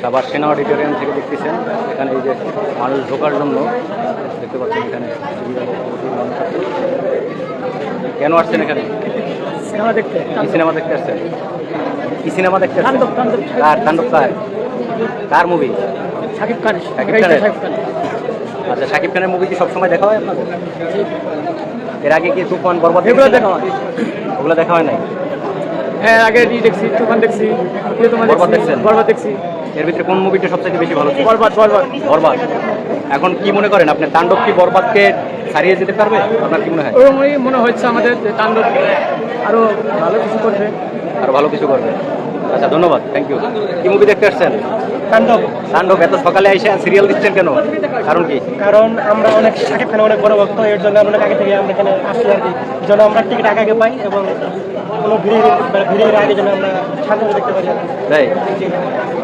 সাবার সেনা অডিটোরিয়াম থেকে দেখতেছেন। এখানে এই যে মানুষ ঢোকার জন্য দেখতে পাচ্ছেন এখানে। কেন আসছেন এখানে? সিনেমা দেখতে। কি সিনেমা দেখতে আসছেন? কি সিনেমা দেখতে তাণ্ডব, তাণ্ডব। কার? তাণ্ডব কার? কার মুভি শাকিব খান শাকিব খানের? খান আচ্ছা শাকিব খানের মুভি কি সবসময় দেখা হয় আপনাদের? এর আগে কি তুফান বরবাদ এগুলো দেখা হয়। ওগুলো দেখা হয় নাই? হ্যাঁ আগে ই দেখছি তুফান দেখছি তোমার দেখছি দেখছেন? বরবাদ দেখছি। এর ভিতরে কোন মুভিটা সবচেয়ে বেশি ভালো বরবাদ বরবাদ। বরবাদ। এখন কি মনে করেন আপনি তাণ্ডব কি বরবাদকে ছাড়িয়ে যেতে পারবে? আপনার কি মনে হয়? ওরকমই মনে হচ্ছে আমাদের তাণ্ডব আরও ভালো কিছু করবে। আর ভালো কিছু করবে। আচ্ছা ধন্যবাদ থ্যাংক ইউ কি মুভি দেখতে আসছেন? তাণ্ডব। তাণ্ডব এত সকালে এসে সিরিয়াল দিচ্ছেন কেন? কারণ কি? কারণ আমরা অনেক শাকিব খানের অনেক বড় ভক্ত এর জন্য আমরা অনেক আগে থেকে আমরা এখানে আসছি আর কি? জন্য আমরা টিকিট আগে আগে পাই এবং কোনো ভিড়ের মানে ভিড়ের আগে যেন আমরা দেখতে পারি। তাই?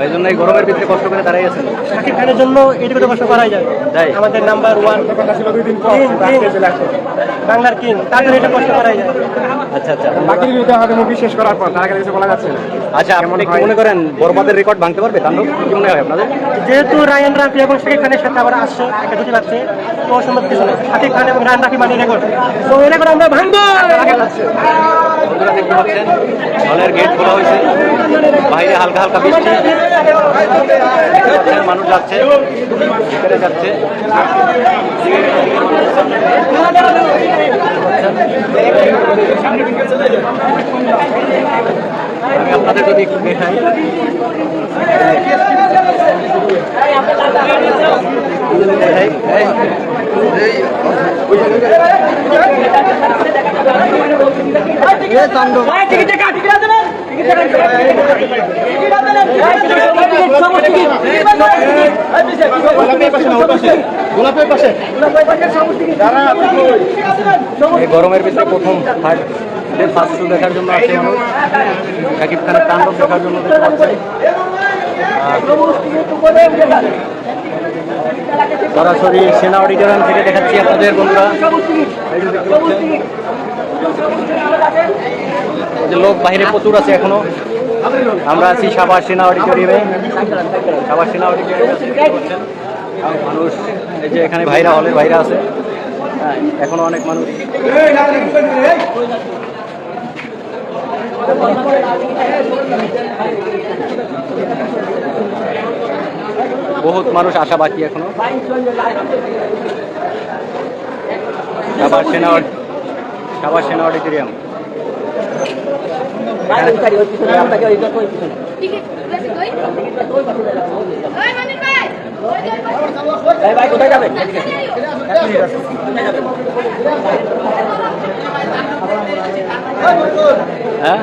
ওই জন্য এই গরমের ভিতরে কষ্ট করে দাঁড়াই আছেন? শাকিব খানের জন্য এটুকু তো কষ্ট করাই যায়। তাই? আমাদের নাম্বার ওয়ান বাংলার কিং তার জন্য এটা কষ্ট করাই যায়। আচ্ছা আচ্ছা। বাকির বিরুদ্ধে আমাদের মুভি শেষ করার পর তার কিছু বলা যাচ্ছে না। আচ্ছা আপনি কি মনে করেন বরবাদের রেকর্ড ভাঙতে পারবে? কি মনে হয় আপনাদের? যেহেতু রায়ান রাফি এবং শাকিব খানের সাথে আবার আসছে একটা জুটি লাগছে তো অসম্ভব কিছু না শাকিব খান এবং রায়ান রাফি মানে রেকর্ড তো এই রেকর্ড আমরা ভাঙবো! দেখতে পাচ্ছেন হলের গেট খোলা হয়েছে। বাইরে হালকা হালকা বৃষ্টি। মানুষ যাচ্ছে যাচ্ছে। আমি আপনাদের যদি একটু দেখাই, গরমের ভিতরে প্রথম ফার্স্ট দেখার জন্য মানুষ। শাকিব খানের তাণ্ডব দেখার জন্য সরাসরি সেনা অডিটোরিয়াম থেকে দেখাচ্ছি আপনাদের বন্ধুরা। যে লোক বাইরে প্রচুর আছে এখনও। আমরা আছি সাভার সেনা অডিটোরিয়ামে সাভার সেনা অডিটোরিয়ামে মানুষ, এই যে এখানে ভাইরা, হলের ভাইরা আছে। হ্যাঁ এখনও অনেক মানুষ। বহুত মানুষ আসা বাকি এখনও। সাভার সেনা সাভার সেনা অডিটোরিয়াম। কোথায় হ্যাঁ?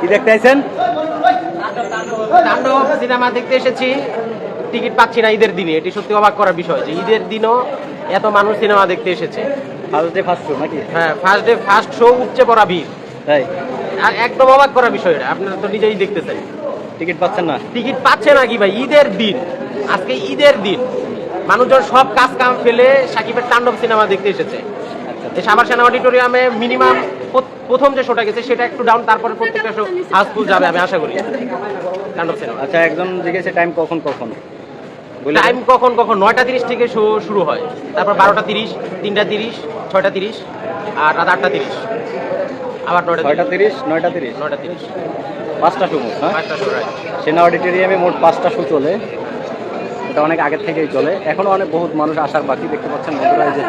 কি দেখতে তাণ্ডব সিনেমা দেখতে এসেছি। টিকিট পাচ্ছি না ঈদের দিনে। এটি সত্যি অবাক করার বিষয় যে ঈদের দিনও এত মানুষ সিনেমা দেখতে এসেছে। ফার্স্ট ডে ফার্স্ট শো নাকি? হ্যাঁ ফার্স্ট ডে ফার্স্ট শো উপচে পড়া ভিড়। তাই? আর একদম অবাক করা বিষয় এটা আপনারা তো নিজেই দেখতেছেন টিকিট পাচ্ছেন না? টিকিট পাচ্ছে না কি ভাই? ঈদের দিন। আজকে ঈদের দিন। মানুষজন সব কাজ কাম ফেলে সাকিবের তাণ্ডব সিনেমা দেখতে এসেছে। এই সাভার সেনা অডিটোরিয়ামে মিনিমাম প্রথম যে শোটা গেছে সেটা একটু ডাউন তারপরে প্রত্যেকটা শো হাউসফুল যাবে আমি আশা করি। তাণ্ডব সিনেমা। আচ্ছা একজন জিজ্ঞেসে টাইম কখন কখন? টাইম কখন কখন? নয়টা তিরিশ থেকে শো শুরু হয়। তারপর বারোটা তিরিশ তিনটা তিরিশ ছয়টা তিরিশ আর রাত আটটা তিরিশ। আবার নয়টা তিরিশ। নয়টা তিরিশ। নয়টা তিরিশ। পাঁচটা শো হ্যাঁ পাঁচটা শো সেনা অডিটোরিয়ামে মোট পাঁচটা শো চলে। এটা অনেক আগের থেকেই চলে। এখনও অনেক বহুত মানুষ আসার বাকি দেখতে পাচ্ছেন বন্ধুরা যে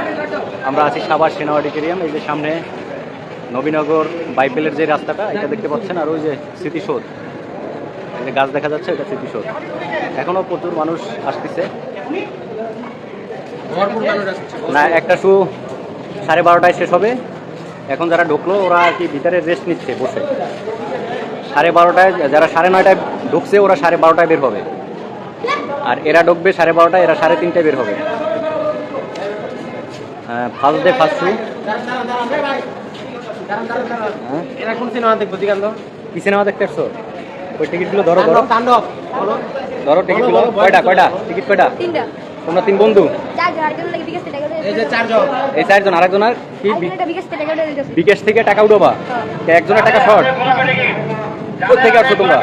আমরা আছি সাবার সেনা অডিটোরিয়াম এই যে সামনে নবীনগর বাইবেলের যে রাস্তাটা এটা দেখতে পাচ্ছেন আর ওই যে স্মৃতিসৌধ। যে গাছ দেখা যাচ্ছে এটা স্মৃতিসৌধ। এখনও প্রচুর মানুষ আসতেছে। না একটা শো সাড়ে বারোটায় শেষ হবে। এখন যারা ঢুকলো ওরা আর কি ভিতরে রেস্ট নিচ্ছে বসে। সাড়ে বারোটায় যারা সাড়ে নয়টায় ঢুকছে ওরা সাড়ে বারোটায় বের হবে। আর এরা ঢুকবে সাড়ে বারোটায় এরা সাড়ে তিনটায় বের হবে। ফার্স্ট ডে ফার্স্ট শো এরা কোন সিনেমা দেখব দিগান্ত কি সিনেমা দেখতে আসছো ওই টিকিটগুলো ধরো ধরো। তাণ্ডব। ধরো টিকিটগুলো কয়টা কয়টা? টিকিট কয়টা? তিনটা। তোমরা তিন বন্ধু? থেকে এই চারজন। এই চারজন আর? কি বিকাশ থেকে টাকা থেকে উঠোবা। হ্যাঁ। একজনের টাকা শর্ট কোথেকে আসছো তোমরা?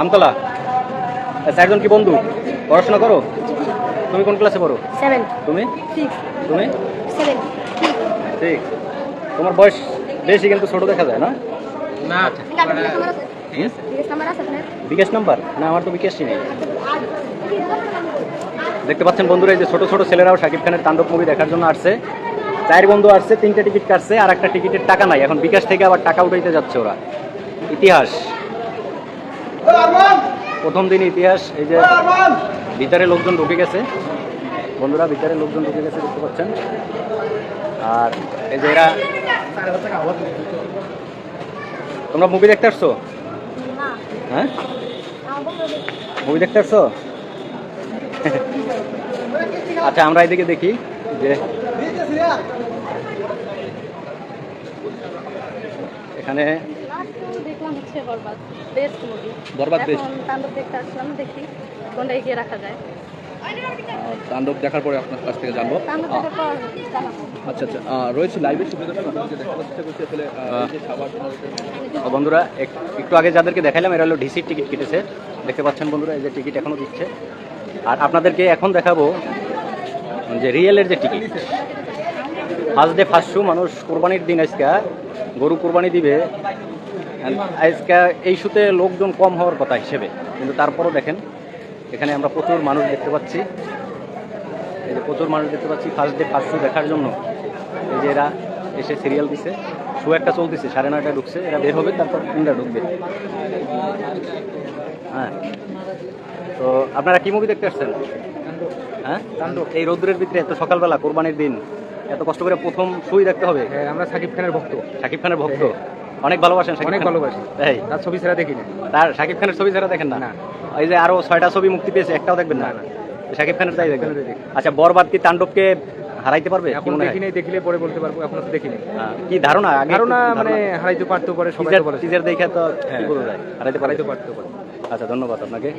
আমতলা। চারজন কি বন্ধু? পড়াশোনা করো? তুমি কোন ক্লাসে পড়ো? তুমি? তুমি? ঠিক তোমার বয়স বেশি কিন্তু ছোট দেখা যায় না? না বিকাশ নাম্বার? না আমার তো বিকাশই নেই। দেখতে পাচ্ছেন বন্ধুরা এই যে ছোট ছোট ছেলেরাও শাকিব খানের তাণ্ডব মুভি দেখার জন্য আসছে। চার বন্ধু আসছে তিনটা টিকিট কাটছে আর একটা টিকিটের টাকা নাই। এখন বিকাশ থেকে আবার টাকা উঠাইতে যাচ্ছে ওরা। ইতিহাস। প্রথম দিন ইতিহাস এই যে ভিতরে লোকজন ঢুকে গেছে। বন্ধুরা ভিতরে লোকজন ঢুকে গেছে দেখতে পাচ্ছেন। আর এই যে এরা তোমরা মুভি দেখতে আসছো হ্যাঁ? মুভি দেখতে আসছো আচ্ছা আমরা এদিকে দেখি যে এখানে দেখলাম হচ্ছে বরবাদ বেস্ট মুভি বরবাদ। তাণ্ডব দেখতে আসলাম দেখি কোনটা এগিয়ে রাখা যায়। তাণ্ডব দেখার পরে আপনার কাছ থেকে জানব। আচ্ছা আচ্ছা। রয়েছে লাইভে বন্ধুরা এক- একটু আগে যাদেরকে দেখাইলাম এরা হলো ডিসির টিকিট কেটেছে। দেখতে পাচ্ছেন বন্ধুরা এই যে টিকিট এখনও দিচ্ছে। আর আপনাদেরকে এখন দেখাবো যে রিয়েলের যে ticket first day first show মানুষ কোরবানির দিন আজকে গরু কোরবানি দিবে। আজকে এই শুতে লোকজন কম হওয়ার কথা হিসেবে। কিন্তু তারপরও দেখেন এখানে আমরা প্রচুর মানুষ দেখতে পাচ্ছি। এই যে প্রচুর মানুষ দেখতে পাচ্ছি ফার্স্ট ডে ফার্স্ট শো দেখার জন্য। এই যে এরা এসে সিরিয়াল দিছে। শো একটা চলতেছে সাড়ে নয়টায় ঢুকছে। এরা বের হবে তারপর তিনটা ঢুকবে। হ্যাঁ। তো আপনারা কি মুভি দেখতে আসছেন? হ্যাঁ? এই রৌদ্রের ভিতরে এত সকালবেলা কোরবানির দিন এত কষ্ট করে প্রথম শুই দেখতে হবে? হ্যাঁ, আমরা সাকিব খানের ভক্ত। শাকিব খানের ভক্ত? অনেক ভালোবাসেন অনেক? ভালোবাসি। তার ছবি ছাড়া দেখি না তার শাকিব খানের ছবি ছাড়া দেখেন না। এই যে আরও ছয়টা ছবি মুক্তি পেয়েছে একটাও দেখবেন না? শাকিব খানের তাই দেখবেন? আচ্ছা বরবাদ কি তাণ্ডবকে হারাইতে পারবে এখন? দেখি নাই দেখলে পরে বলতে পারব এখন তো দেখি নাই। কি ধারণা? আগে ধারণা মানে হারাইতে পারতো পারে সবাই বলে। টিজার দেখে তো কি হ্যাঁ। যায় হারাইতে পারে হারাইতে পারতো আচ্ছা ধন্যবাদ আপনাকে।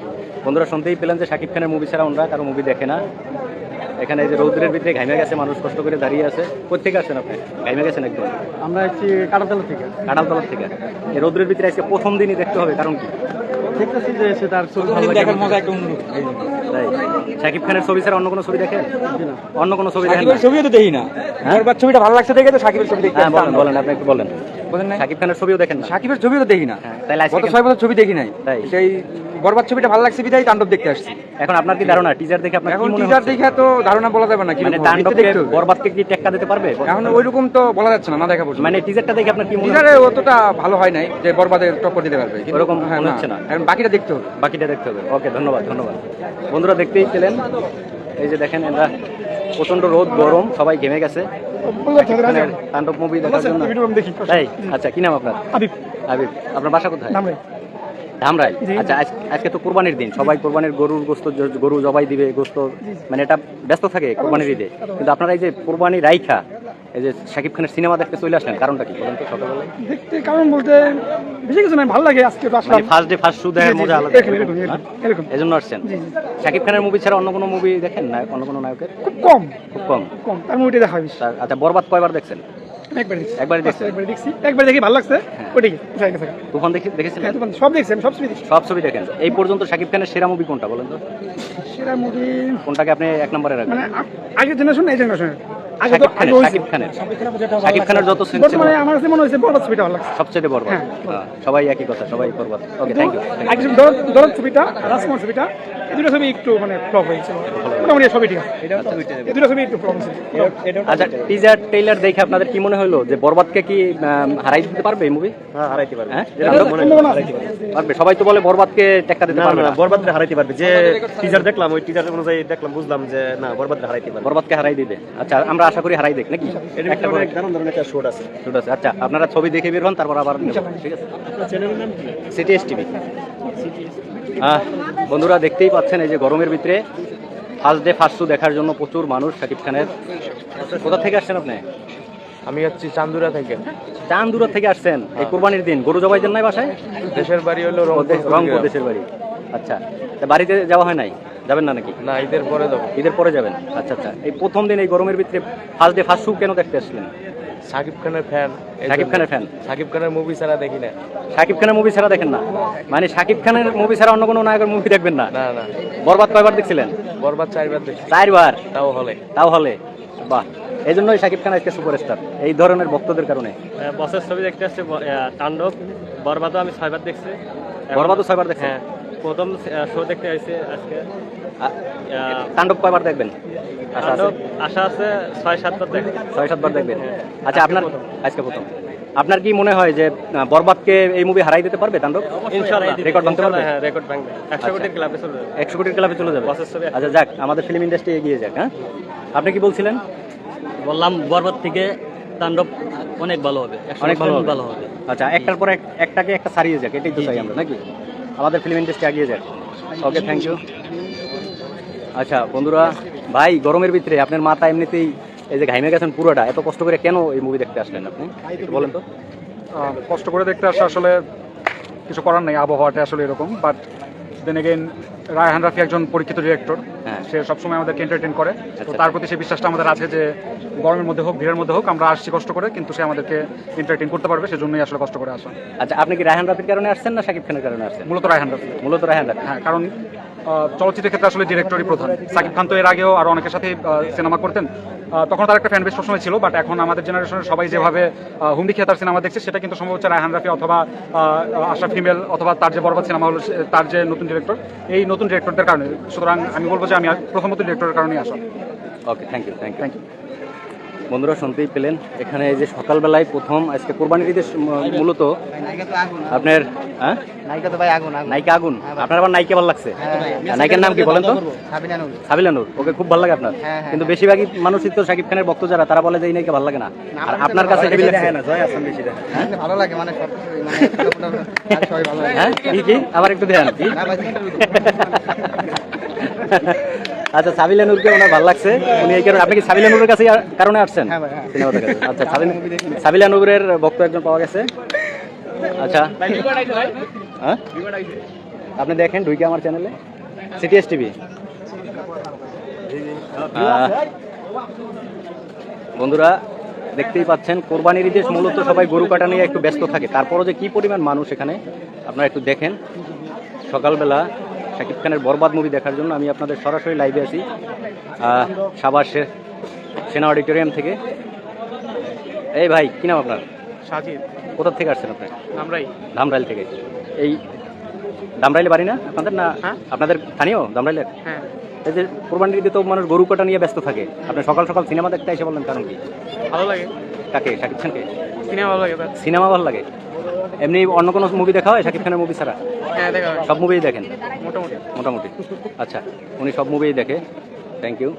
বন্ধুরা শুনতেই পেলেন যে শাকিব খানের মুভি ছাড়া ওনারা কারও মুভি দেখে না। এখানে এই যে রৌদ্রের ভিতরে ঘাইমে গেছে মানুষ কষ্ট করে দাঁড়িয়ে আছে। কোথেকে আসেন আপনি? ঘাইমে গেছেন একদম? আমরা হচ্ছি কাটাতলা থেকে। কাঁঠালতলার থেকে। এই রৌদ্রের ভিতরে আজকে প্রথম দিনই দেখতে হবে কারণ কি? দেখতেছি যে সে তার ছবি ভালো লাগে দেখার মজা একটা তাই। শাকিব খানের ছবি ছাড়া অন্য কোনো ছবি দেখেন? অন্য কোনো ছবি দেখেন? ছবিও তো দেখি না। বরবাদ ছবিটা ভালো লাগছে দেখে তো সাকিবের ছবি দেখতে হ্যাঁ বলেন বলেন আপনি একটু বলেন। বলেন নাই? শাকিব খানের ছবিও দেখেন না। সাকিবের ছবিও তো দেখি না। হ্যাঁ, তাহলে আজকে গত ছয় বছর ছবি দেখি নাই। সেই বরবাদ ছবিটা ভালো লাগছে বিধায় তাণ্ডব দেখতে আসছি। এখন আপনার কি ধারণা? টিজার দেখে আপনার এখন টিজার দেখে তো ধারণা বলা যাবে না মানে রকম হবে। দেখতে তাণ্ডবকে দেখতে হবে। বরবাদকে কি টেক্কা দিতে পারবে? এখন ওইরকম তো বলা যাচ্ছে না না দেখা পর্যন্ত। মানে টিজারটা দেখে আপনার কি মনে টিজারে অতটা ভালো হয় নাই যে বরবাদের টক্কর দিতে পারবে। হ্যাঁ, মনে হচ্ছে না। এখন বাকিটা দেখতে হবে। বাকিটা দেখতে হবে। ওকে ধন্যবাদ ধন্যবাদ। বন্ধুরা দেখতেই পেলেন। এই যে দেখেন এরা প্রচণ্ড রোদ গরম সবাই ঘেমে গেছে। তাণ্ডব মুভি দেখার জন্য। আচ্ছা কি নাম আপনার? আবিব আবিব আপনার বাসা কোথায়? ধামরাই। আচ্ছা আজ- আজকে তো কোরবানির দিন। সবাই কোরবানির গরুর গোস্ত গরু জবাই দিবে গোস্ত। মানে এটা ব্যস্ত থাকে কোরবানির ঈদে। কিন্তু আপনারা এই যে কোরবানি রাইখা এই যে শাকিব খানের সিনেমা দেখতে চলে আসলেন কারণটা কি? বলেন তো সকালবেলায় দেখতে কারণ বলতে বেশি কিছু নাই ভালো লাগে আজকে তো মানে ফার্স্ট ডে ফার্স্ট শু দেখার মজা আলাদা। এরকম, এরকম, এরকম, এরকম। এই জন্য আসছেন। শাকিব খানের মুভি ছাড়া অন্য কোনো মুভি দেখেন না অন্য কোনো নায়কের? খুব কম। খুব কম। কম। তার মুভিটা দেখা আচ্ছা বরবাদ কয়বার দেখছেন? একবার দেখছি। দেখছেন? একবার দেখছি। একবার দেখি ভালো লাগছে? ওইটাই তুফান দেখে দেখেছিলেন হ্যাঁ সব দেখছি আমি সব ছবি সব ছবি দেখেন। এই পর্যন্ত শাকিব খানের সেরা মুভি কোনটা বলেন তো? সেরা মুভি কোনটাকে আপনি এক নম্বরে রাখবেন? মানে আগের জেনারেশন এই জেনারেশন শাকিব খানের শাকিব খানের। যত বর্তমানে আমার কাছে মনে হয়েছে বরবাদ ছবিটা ভালো লাগছে। সবচেয়ে বরবাদ। হ্যাঁ। সবাই একই কথা সবাই বরবাদ। ওকে থ্যাংক ইউ দরদ ছবিটা রাজকুমার ছবিটা। দুটো ছবি একটু মানে ফ্লপ হয়েছে। মোটামুটি ছবি ঠিক আছে। দুটো ছবি একটু ফ্লপ হয়েছে। আচ্ছা টিজার ট্রেইলার দেখে আপনাদের কি মনে হলো? যে বরবাদকে কি হারাই দিতে পারবে এই মুভি হ্যাঁ হারাইতে পারবে। হ্যাঁ। পারবে। সবাই তো বলে বরবাদকে টেক্কা দিতে পারবে না বরবাদরে হারাইতে পারবে। যে টিজার দেখলাম ওই টিজার অনুযায়ী দেখলাম বুঝলাম যে না বরবাদরে হারাইতে পারবে। বরবাদকে হারাই দিবে। আচ্ছা আমরা আশা করি হারাই দেখ নাকি? একটা করে দারুণ দারুণ একটা শোট আছে। আছে। আচ্ছা আপনারা ছবি দেখে বের হন তারপর আবার ঠিক আছে? সিটি এস টিভি বন্ধুরা দেখতেই পাচ্ছেন এই যে গরমের ভিতরে। ফার্স্ট ডে ফার্স্ট শো দেখার জন্য প্রচুর মানুষ শাকিব খানের। কোথা থেকে আসছেন আপনি? আমি হচ্ছি চান্দুরা থেকে। চান্দুরা থেকে আসছেন। এই কোরবানির দিন। গরু জবাই দেন নাই বাসায়? দেশের বাড়ি হলো রংপুর দেশের বাড়ি। আচ্ছা। তা বাড়িতে যাওয়া হয় নাই? যাবেন না নাকি? না ঈদের পরে যাব। ঈদের পরে যাবেন। আচ্ছা আচ্ছা। এই প্রথম দিন এই গরমের ভিতরে ফার্স্ট ডে ফার্স্ট শু কেন দেখতে আসলেন? সাকিব খানের ফ্যান শাকিব খানের ফ্যান সাকিব খানের মুভি ছাড়া দেখি না শাকিব খানের মুভি ছাড়া দেখেন না? মানে শাকিব খানের মুভি ছাড়া অন্য কোনো নায়কের মুভি দেখবেন না? না না। বরবাদ কয়বার দেখছিলেন? বরবাদ চারবার দেখি চারবার? তাও হলে। তাও হলে? বাহ। এই জন্যই শাকিব খান আজকে সুপারস্টার এই ধরনের ভক্তদের কারণে। বসের ছবি দেখতে আসছে তাণ্ডব। বরবাদও আমি ছয়বার দেখছি। বরবাদও ছয়বার দেখছেন? হ্যাঁ। প্রথম শো দেখতে আসছে আজকে। তাণ্ডব কয়বার দেখবেন? আশা আছে? তাণ্ডব আশা আছে ছয় সাতবার দেখে ছয় সাতবার দেখবেন। হ্যাঁ। আচ্ছা আপনার আজকে প্রথম। আপনার কি মনে হয় যে বরবাদকে এই মুভি হারাই দিতে পারবে তাণ্ডব? রেকর্ড ভাঙতে পারবে? হ্যাঁ রেকর্ড ভাঙবে। একশো কোটির ক্লাবে চলে যাবে। একশো কোটির ক্লাবে চলে যাবে? আচ্ছা যাক আমাদের ফিল্ম ইন্ডাস্ট্রি এগিয়ে যাক হ্যাঁ? আপনি কি বলছিলেন? বললাম বরবাদ থেকে তাণ্ডব অনেক ভালো হবে। অনেক ভালো হবে। ভালো হবে। আচ্ছা একটার পর এক- একটাকে একটা সারিয়ে যাক এটাই তো চাই আমরা নাকি? আমাদের ফিল্ম ইন্ডাস্ট্রি এগিয়ে যায় ওকে থ্যাংক ইউ আচ্ছা বন্ধুরা, ভাই, গরমের ভিতরে আপনার মাথা এমনিতেই এই যে ঘাইমে গেছেন পুরোটা, এত কষ্ট করে কেন এই মুভি দেখতে আসলেন আপনি? বলেন তো। কষ্ট করে দেখতে আসা আসলে কিছু করার নেই, আবহাওয়াটা আসলে এরকম but then again Raihan Rafi একজন পরীক্ষিত ডিরেক্টর হ্যাঁ। সে সবসময় আমাদেরকে এন্টারটেন করে। তো আচ্ছা। তার প্রতি সে বিশ্বাসটা আমাদের আছে যে গরমের মধ্যে হোক ভিড়ের মধ্যে হোক আমরা আসছি কষ্ট করে কিন্তু সে আমাদেরকে এন্টারটেন করতে পারবে সেজন্যই আসলে কষ্ট করে আসা। আচ্ছা আপনি কি রায়হান রাফির কারণে আসছেন না সাকিব খানের কারণে আসছেন? মূলত রায়হান রাফি। মূলত রায়হান রাফি। হ্যাঁ কারণ চলচ্চিত্রের ক্ষেত্রে আসলে ডিরেক্টরই প্রধান। সাকিব খান তো এর আগেও আরও অনেকের সাথে সিনেমা করতেন। তখন তার একটা ফ্যান বেশ সবসময় ছিল বাট এখন আমাদের জেনারেশনের সবাই যেভাবে হুমড়ি খেয়ে তার সিনেমা দেখছে সেটা কিন্তু সম্ভব হচ্ছে রায়হান রাফি অথবা আশা ফিমেল অথবা তার যে বরবাদ সিনেমা হলো তার যে নতুন ডিরেক্টর এই নতুন ডিরেক্টরদের কারণে। সুতরাং আমি বলব যে আমি প্রথমত ডিরেক্টরের কারণেই আসা। Okay thank you thank you thank you বন্ধুরা শুনতেই পেলেন এখানে এই যে সকালবেলায় প্রথম আজকে কোরবানির ঈদের মূলত আপনার হ্যাঁ? নায়িকা আগুন আগুন। আপনার আবার নায়িকা ভালো লাগছে? নায়িকার নাম কি বলেন তো? সাবিলানুর ওকে খুব ভালো লাগে আপনার। হ্যাঁ, হ্যাঁ। কিন্তু বেশিরভাগই মানুষই তো শাকিব খানের ভক্ত যারা তারা বলে যে এই নায়িকা ভালো লাগে না। আর আপনার কাছে হেভি ভালো লাগে মানে মানে হ্যাঁ? কি আবার একটু দেন কি না ভাই আচ্ছা ওনার ভালো লাগছে। উনি এই কারণে আপনি কি সাবিলানুরের কাছে কারণে আসছেন? হ্যাঁ ভাই, হ্যাঁ। সিনেমা দেখার? আচ্ছা সাবিল- সাবিলানুরের ভক্ত একজন পাওয়া গেছে। আচ্ছা। হ্যাঁ? আপনি দেখেন ঢুকে আমার চ্যানেলে সিটিএস টিভি বন্ধুরা দেখতেই পাচ্ছেন কোরবানির ঈদে মূলত সবাই গরু কাটা নিয়ে একটু ব্যস্ত থাকে। তারপরও যে কি পরিমাণ মানুষ এখানে আপনারা একটু দেখেন। সকালবেলা শাকিব খানের বরবাদ মুভি দেখার জন্য আমি আপনাদের সরাসরি লাইভে আছি আহ, সাভার সে- সেনা অডিটোরিয়াম থেকে। এই ভাই কি নাম আপনার? সাজিদ। কোথা থেকে আসছেন আপনি? আমরাই ধামরাইল থেকে। এই দামরাইলে বাড়ি না আপনাদের না হ্যাঁ। আপনাদের স্থানীয় দামরাইলের? হ্যাঁ। এই যে কোরবানির ঈদে তো মানুষ গরু কাটা নিয়ে ব্যস্ত থাকে। আপনি সকাল সকাল সিনেমা দেখতে এসে বললেন কারণ কি? ভালো লাগে। কাকে? শাকিব খানকে? সিনেমা ভালো লাগে সিনেমা ভালো লাগে? এমনি অন্য কোনো মুভি দেখা হয়? শাকিব খানের মুভি ছাড়া? হ্যাঁ দেখা সব মুভিই দেখেন? মোটামুটি। মোটামুটি। আচ্ছা উনি সব মুভিই দেখে। থ্যাংক ইউ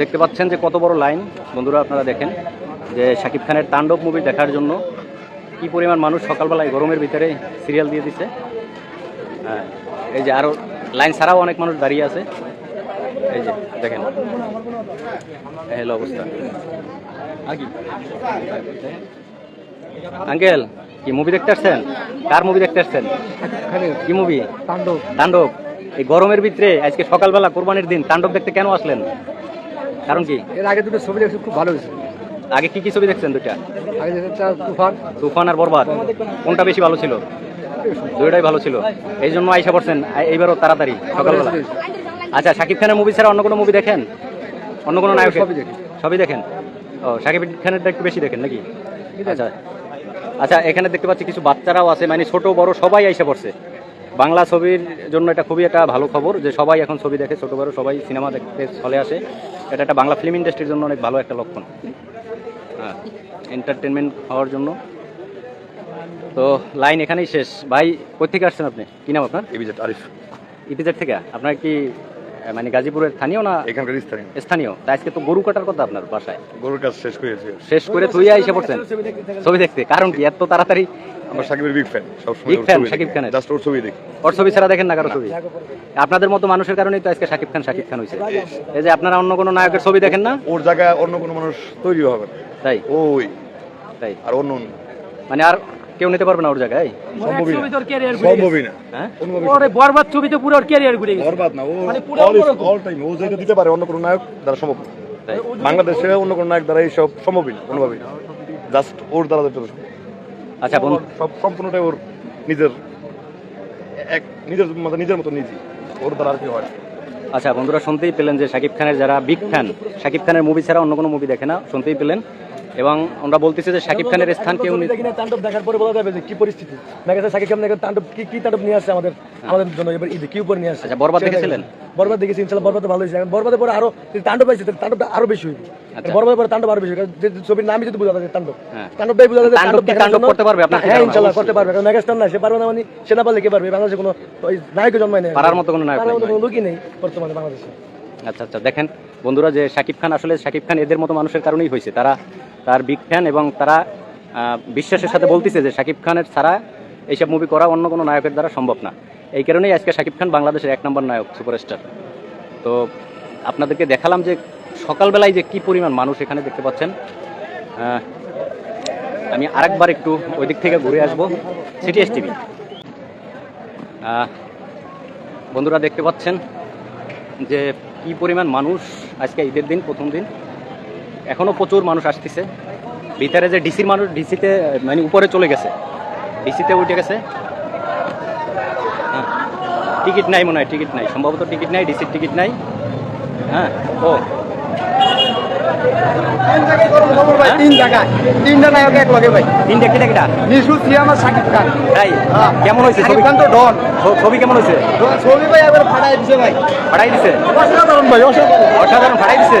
দেখতে পাচ্ছেন যে কত বড় লাইন বন্ধুরা আপনারা দেখেন যে শাকিব খানের তাণ্ডব মুভি দেখার জন্য কি পরিমাণ মানুষ সকালবেলায় গরমের ভিতরে সিরিয়াল দিয়ে দিচ্ছে হ্যাঁ এই যে আরও লাইন ছাড়াও অনেক মানুষ দাঁড়িয়ে আছে। এই যে দেখেন। হলো অবস্থা। আঙ্কেল কি মুভি দেখতে আসছেন? কার মুভি দেখতে আসছেন? কি মুভি তাণ্ডব। তাণ্ডব। এই গরমের ভিতরে আজকে সকালবেলা কোরবানির দিন তাণ্ডব দেখতে কেন আসলেন? কারণ কি? এর আগে দুটো ছবি দেখছি খুব ভালো হয়েছে। আগে কি কি ছবি দেখছেন দুইটা? আগে তুফান। তুফান আর বরবাদ। কোনটা বেশি ভালো ছিল? দুইটাই ভালো ছিল। এই জন্য আইসা পড়ছেন। এইবারও তাড়াতাড়ি সকালবেলা। আচ্ছা শাকিব খানের মুভি ছাড়া অন্য কোনো মুভি দেখেন? অন্য কোনো নায়ক সবই দেখি। সবই দেখেন? ও শাকিব খানেরটা একটু বেশি দেখেন নাকি? আচ্ছা। আচ্ছা এখানে দেখতে পাচ্ছি কিছু বাচ্চারাও আছে মানে ছোট বড় সবাই এসে পড়ছে। বাংলা ছবির জন্য এটা খুবই একটা ভালো খবর যে সবাই এখন ছবি দেখে ছোট বড় সবাই সিনেমা দেখতে চলে আসে। এটা একটা বাংলা ফিল্ম ইন্ডাস্ট্রির জন্য অনেক ভালো একটা লক্ষণ। হ্যাঁ এন্টারটেনমেন্ট হওয়ার জন্য। তো লাইন এখানেই শেষ। ভাই কোথেকে আসছেন আপনি? কি নাম আপনার? এবিজেড আরিফ। ইপিজেড থেকে? আপনার কি মানে গাজীপুরের স্থানীয় না এখানকার স্থানীয়। স্থানীয়? তা আজকে তো গরু কাটার কথা আপনার বাসায়। গরুর কাজ শেষ করেছি শেষ করে থুইয়া এসে পড়ছেন? ছবি দেখতে। কারণ কি? এত তাড়াতাড়ি আমরা সাকিবের বিগ ফ্যান সবসময় Big fan, শাকিব খানের। জাস্ট ওর ছবি দেখি। ওর ছবি ছাড়া দেখেন না কারও ছবি? আপনাদের মতো মানুষের কারণেই তো আজকে শাকিব খান শাকিব খান হয়েছে এই যে আপনারা অন্য কোনো নায়কের ছবি দেখেন না? ওর জায়গায় অন্য কোনো মানুষ তৈরি হবে তাই? ওই। তাই। আর অন্য। মানে আর কেউ নিতে পারবে না ওর জায়গায়? সম্ভবই না। সম্ভবই না। হ্যাঁ? বরবাদ মানে ছবিতে পুরো ক্যারিয়ার ঘুরে গেছে। বরবাদ না ও অল টাইম ও জায়গা দিতে পারে অন্য কোনো নায়ক দ্বারা সম্ভব বাংলাদেশে অন্য কোনো নায়ক দ্বারা এইসব সম্ভবই না কোনোভাবেই না। জাস্ট ওর দ্বারা যেটা আচ্ছা বন্ধু। সব সম্পূর্ণটাই ওর নিজের এক নিজের মানে নিজের মতো নিজে ওর দ্বারা আর কি হয় আচ্ছা বন্ধুরা শুনতেই পেলেন যে শাকিব খানের যারা বিগ ফ্যান শাকিব খানের মুভি ছাড়া অন্য কোনো মুভি দেখে না। শুনতেই পেলেন। এবং আমরা বলতেছি যে শাকিব খানের স্থান কেউ নি- না তাণ্ডব দেখার পরে বলা যাবে যে কি পরিস্থিতি? দেখা সাকিব খান তাণ্ডব কি কি তাণ্ডব নিয়ে আসছে আমাদের আমাদের জন্য? এবার ঈদে কি উপরে নিয়ে আসছে? আচ্ছা, বরবাদ দেখেছিলেন? বরবাদ দেখেছি ইনশাল্লাহ বরবাদ ভালো হয়েছে। বরবাদের পরে আরও তাণ্ডব তাণ্ডবটা আরও বেশি হইবে। আচ্ছা। বরবাদের পরে তাণ্ডব আরও বেশি। ছবির নামই যদি বোঝা যায় তাণ্ডব। হ্যাঁ। তাণ্ডবটাই বোঝা যায় তাণ্ডব তাণ্ডব করতে পারবে? আপনার হ্যাঁ? ইনশাল্লাহ করতে পারবে। কারণ মেগাস্টার না সে পারবে না মানে সেনা পারলে কে পারবে? বাংলাদেশে কোনো নায়ক জন্মায় নেই। পারার মতো কোনো নায়ক কোনো লোকই নেই বর্তমানে বাংলাদেশে। আচ্ছা আচ্ছা দেখেন বন্ধুরা যে শাকিব খান আসলে শাকিব খান এদের মতো মানুষের কারণেই হয়েছে। তারা তার বিগ ফ্যান এবং তারা বিশ্বাসের সাথে বলতেছে যে শাকিব খানের ছাড়া এইসব মুভি করা অন্য কোনো নায়কের দ্বারা সম্ভব না। এই কারণেই আজকে শাকিব খান বাংলাদেশের এক নম্বর নায়ক সুপারস্টার তো আপনাদেরকে দেখালাম যে সকালবেলায় যে কি পরিমাণ মানুষ এখানে দেখতে পাচ্ছেন। আমি আরেকবার একটু ওই দিক থেকে ঘুরে আসব। সিটিএস টিভি বন্ধুরা দেখতে পাচ্ছেন যে কি পরিমাণ মানুষ আজকে ঈদের দিন, প্রথম দিন। এখনও প্রচুর মানুষ আসতেছে। ভিতরে যে ডিসির মানুষ ডিসিতে মানে উপরে চলে গেছে। ডিসিতে উঠে গেছে। হ্যাঁ। টিকিট নাই মনে হয় টিকিট নাই। সম্ভবত টিকিট নাই ডিসির টিকিট নাই। হ্যাঁ ও। জায়গায় তিনটা ভাই কিটা কিটা নিশু সিয়ামা সাকিব খান তাই? কেমন হয়েছে ছবি? তো ডন। ছবি কেমন হয়েছে? ছবি ভাই ফাটাই দিছে ভাই। ভাড়াই দিছে? অসাধারণ ভাই অসাধারণ। অসাধারণ দিছে?